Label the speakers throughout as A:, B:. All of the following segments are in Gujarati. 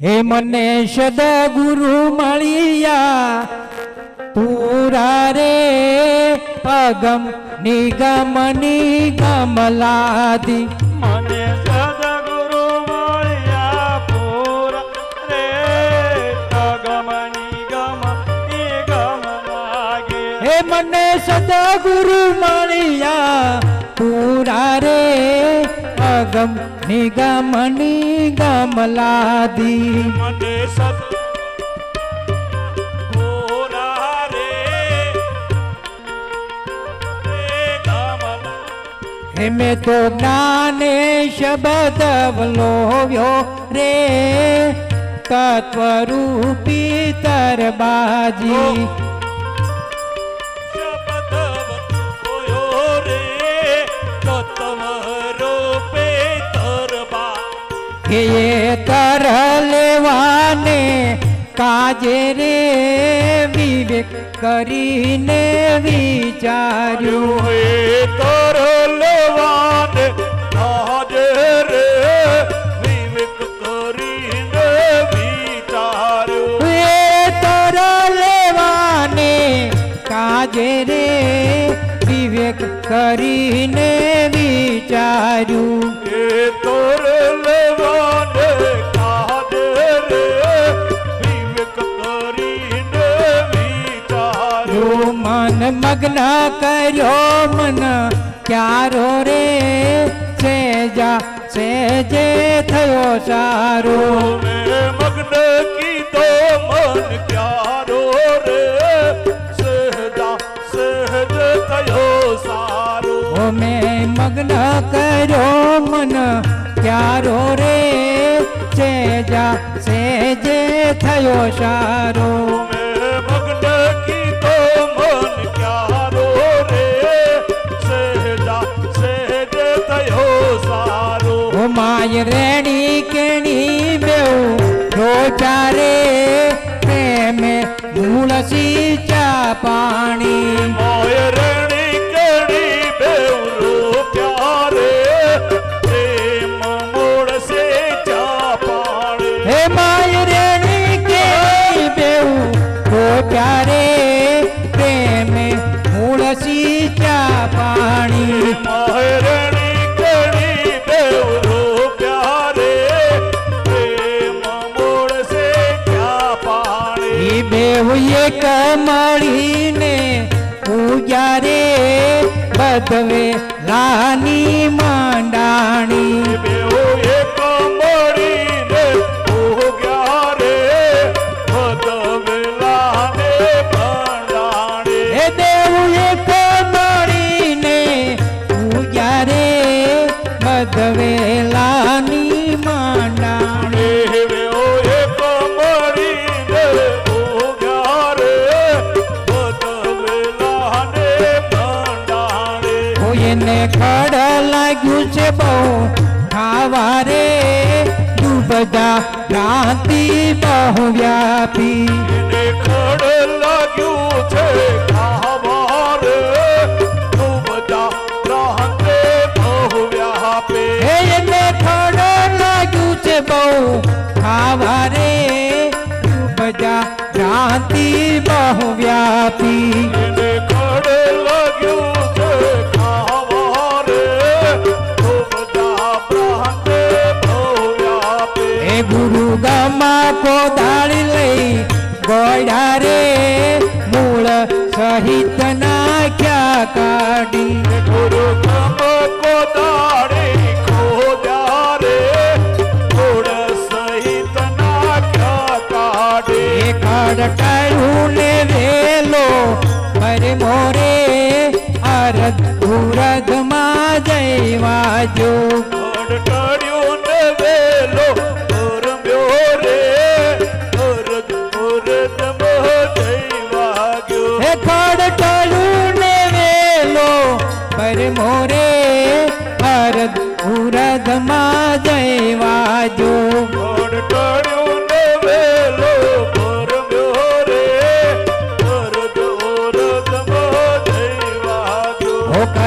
A: હે મને સદગુરુ મળ્યા પૂરા રે અગમ નિગમ નિગમલાદી
B: મને સદગુરુ મળ્યા પૂરા રે અગમ નિગમ નિગમ લાગે
A: હે મને સદગુરુ મળ્યા પૂરા રે અગમ નિગમ નિગમલાદી
B: મને સદ પૂરા રે. રે ગમલા.
A: હે મેં તો જ્ઞાને શબ્દ વલોવ્યો રે. તત્વરૂપી તરબાજી. એ તર લેવાને કાજે રે વિવેક કરીને વિચાર્યું.
B: હે તર લેવાને કાજે રે વિવેક કરીને વિચાર્યું.
A: એ તર લેવાને કાજે રે વિવેક કરીને વિચાર્યું. મગ્ન કર્યો મન ક્યારો રે? સેજા સેજે થયો સારો.
B: મગ્ન કીધો મન ક્યારો રે? સેજા સહજ થયો સારો.
A: મેં મગ્ન કર્યો મન ક્યારો રે? સેજા સેજે થયો સારો. માય રેણી કેણી બેઉ રોચારે પ્રેમે મૂળ સિંચા પાણી.
B: પાણી
A: ઈ કમળીને પૂજા રે બધવે રાની માંડાણી.
B: એક
A: લાગ્યું છે બહુ ખાવા રે તું બધા ક્રાંતિ બહુ વ્યાપી
B: લાગ્યું છે ખાવા રે તું બધા પ્રાંતે બહુ વ્યાપે
A: હે એને લાગ્યું છે બહુ ખાવા રે તું બધા ક્રાંતિ બહુ વ્યાપી ગોડા રે મૂળ સહિત નાખ્યા કાઢી.
B: ગુરુ કમ કો દાડે ખોદ્યા રે ગોળ સહિત નાખ્યા કાઢે
A: એ ને વેલો પર મોરે અરધ ઉરદમાં જઈવાજો
B: અડકડ્યું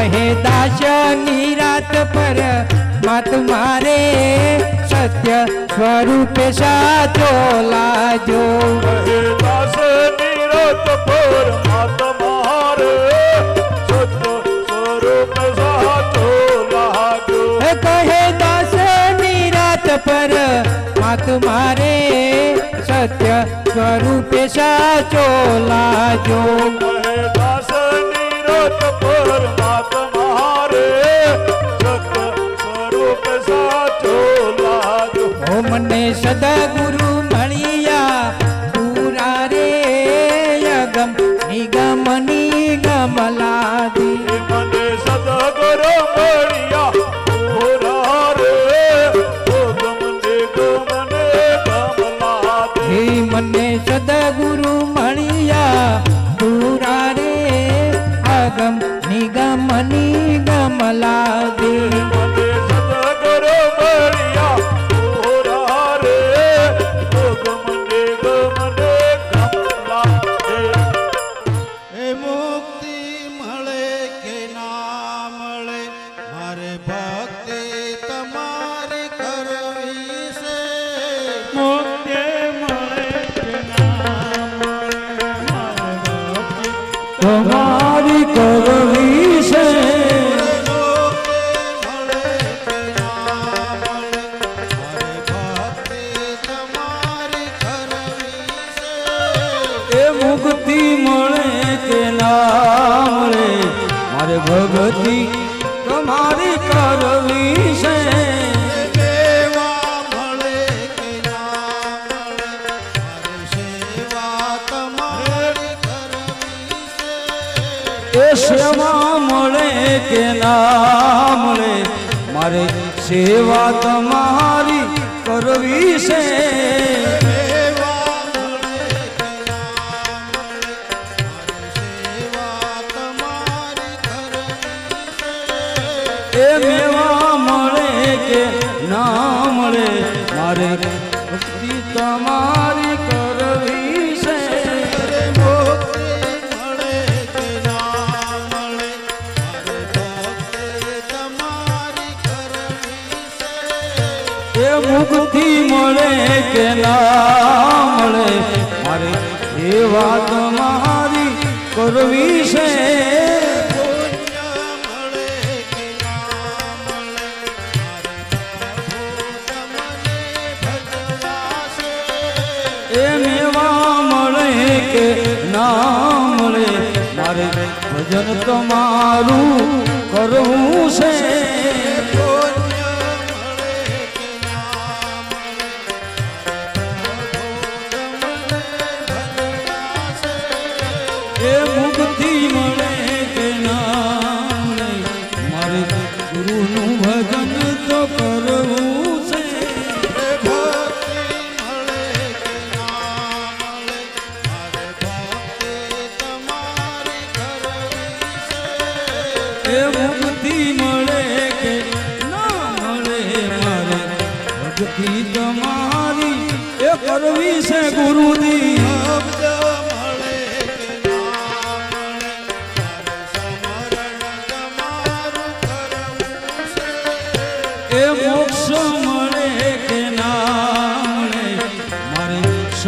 A: કહે દાસની રાત પર
C: મત મારે સત્ય સ્વરૂપે સાચો લાજો.
B: કહે દાસ નિરત પરમાત્મા રે સત્ય સ્વરૂપ સાચો લાગ્યો
C: કહે દાસ નિરાત પર મત મારે સત્ય સ્વરૂપે સાચો લાજો.
B: દાસ નિરત પરમાત્મા રે સત્ય સ્વરૂપ સાચો લાગ્યો
C: ઓ મને સદગુરુ મળ્યા પૂરા રે અગમ નિગમ નિગમ લાદી
B: મને સદગુરુ મળ્યા પૂરા રે ગમ ને ગમ ને ગમલા દે
C: હે મને સદગુરુ મળ્યા પૂરા રે અગમ
D: તમારી
C: એ
D: સેવા
C: મળે કે ના મળે, મારે સેવા તમારી કરવી છે. એ મેવા મળે કે ના મળે, મારે તમારી
D: કે મળે. મારે
C: એ વાત મારી કરવી છે. એ મેવા મળે મારે ભજન તમારું કરવું છે.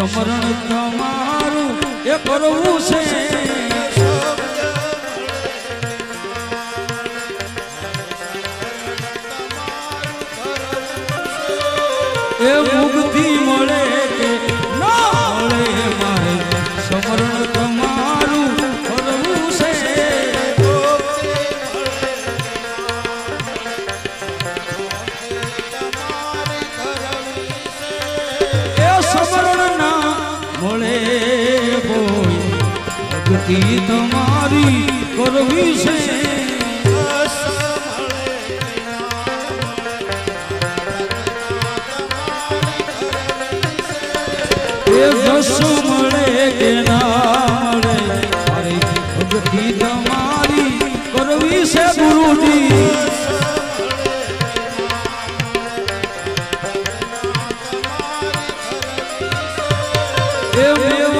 D: સમરણ તમારું
C: એ કરવું છે.
D: ભક્તિ તમારી કરવી છે.
C: એવું મળે મળે ભક્તિ તમારી કરવી છે ગુરુજી.
D: મેવા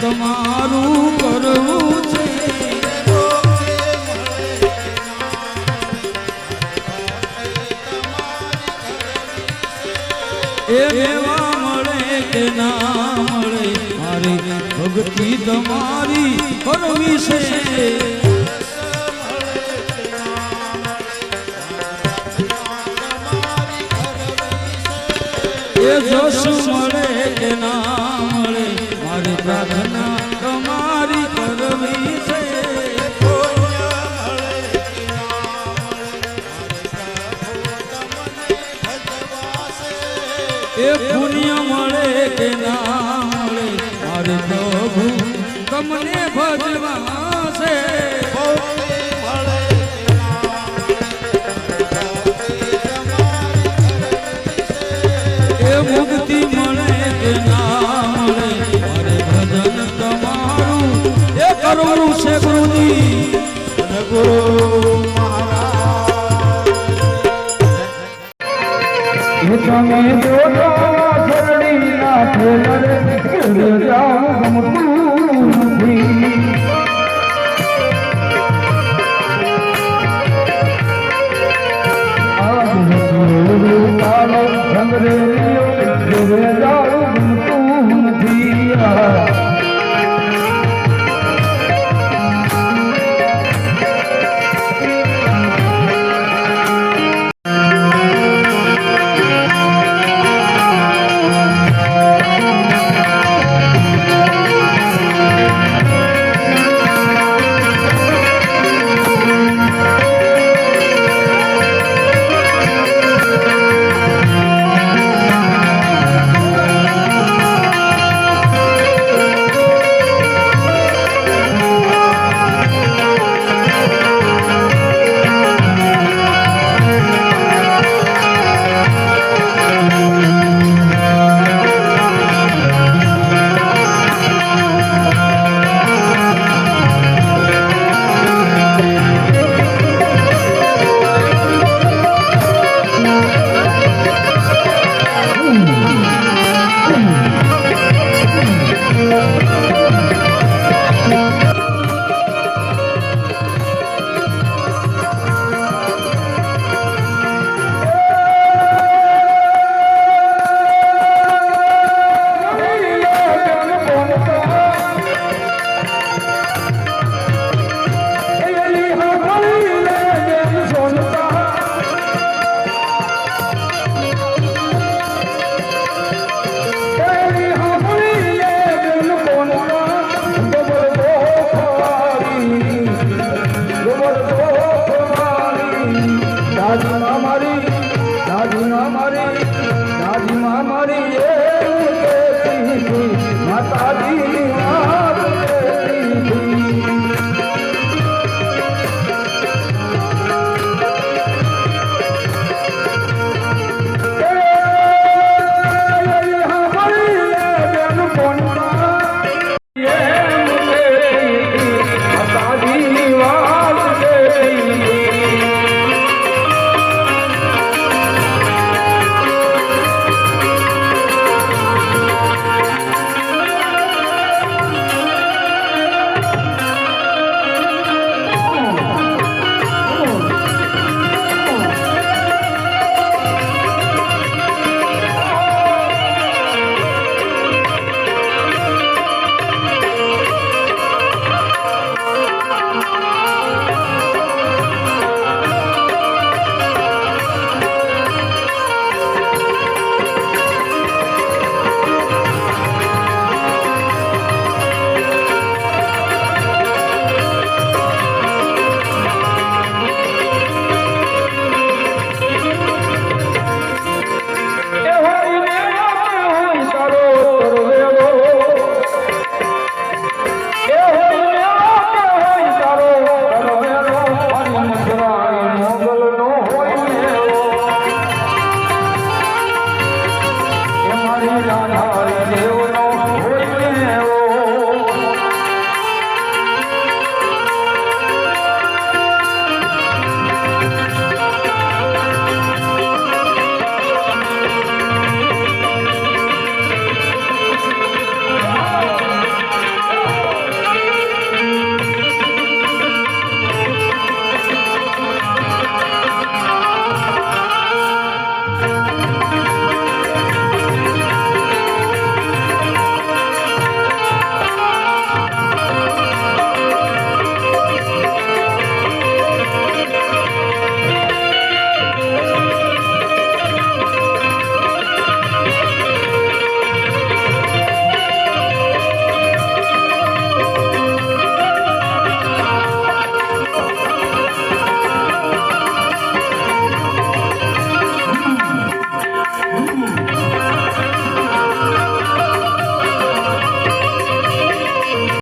D: તમારું કરવું છે.
C: એવા મળે કે ના મળે? મારી ભક્તિ તમારી કરવી છે.
A: જશ મળે કે ના પ્રાર્થના તમારી કરવી છે. એ પુણ્ય મળે કે ના મળે, મારે પ્રભુ તમને
C: ના મળે
A: એ મુક્તિ તમે જોડો ચરણી ના ઠેલર જાઉં ગમતું નથી